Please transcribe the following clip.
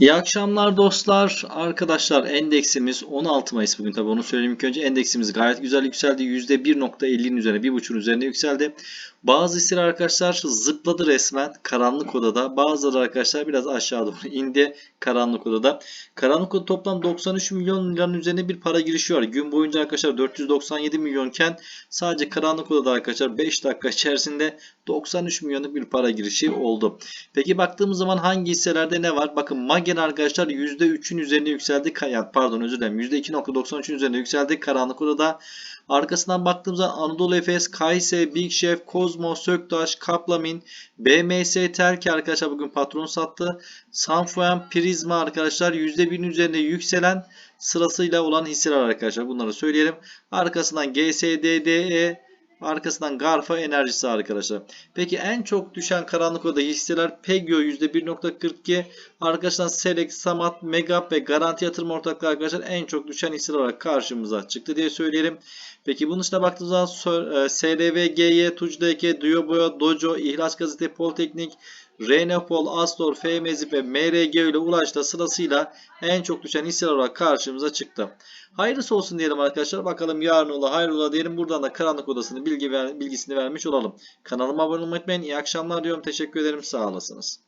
İyi akşamlar dostlar. Arkadaşlar endeksimiz 16 Mayıs bugün tabi onu söyleyeyim ilk önce. Endeksimiz gayet güzel yükseldi. %1.50'nin üzerine 1.5'un üzerine yükseldi. Bazı hisseler arkadaşlar zıpladı resmen karanlık odada. Bazıları arkadaşlar biraz aşağı doğru indi karanlık odada. Karanlık odada toplam 93 milyon liranın üzerine bir para girişi var. Gün boyunca arkadaşlar 497 milyonken sadece karanlık odada arkadaşlar 5 dakika içerisinde 93 milyonluk bir para girişi oldu. Peki baktığımız zaman hangi hisselerde ne var? Bakın Magen arkadaşlar %3'ün üzerine yükseldi. Kaya- Pardon özür dilerim. %2.93'ün üzerine yükseldi. Karanlık odada. Arkasından baktığımız zaman Anadolu Efes, Kayse, Big Chef, Kozmo, Söktaş, Kaplamin, BMS Terki arkadaşlar bugün patron sattı. Sanfuan, Prizma arkadaşlar %1'in üzerine yükselen sırasıyla olan hisseler arkadaşlar. Bunları söyleyelim. Arkasından GSDDE, arkasından Garfa Enerjisi arkadaşlar. Peki en çok düşen karanlık oda hisseler Pegio %1.42, arkadaşlar Select, Samat, Megap ve Garanti Yatırım Ortaklığı arkadaşlar en çok düşen hisseler olarak karşımıza çıktı diye söyleyelim. Peki bunun dışında baktığımız zaman Sö- e, SRV, GY, Tucdeke, Duyoboya, Dojo, İhlas Gazete, Politeknik, Renopol, Astor, FMZip ve MRG ile Ulaş'ta sırasıyla en çok düşen hisseler olarak karşımıza çıktı. Hayırlısı olsun diyelim arkadaşlar. Bakalım yarın ola hayrola diyelim. Buradan da karanlık odasını bilgi ver, bilgisini vermiş olalım. Kanalıma abone olmayı unutmayın. İyi akşamlar diyorum. Teşekkür ederim. Sağ olasınız.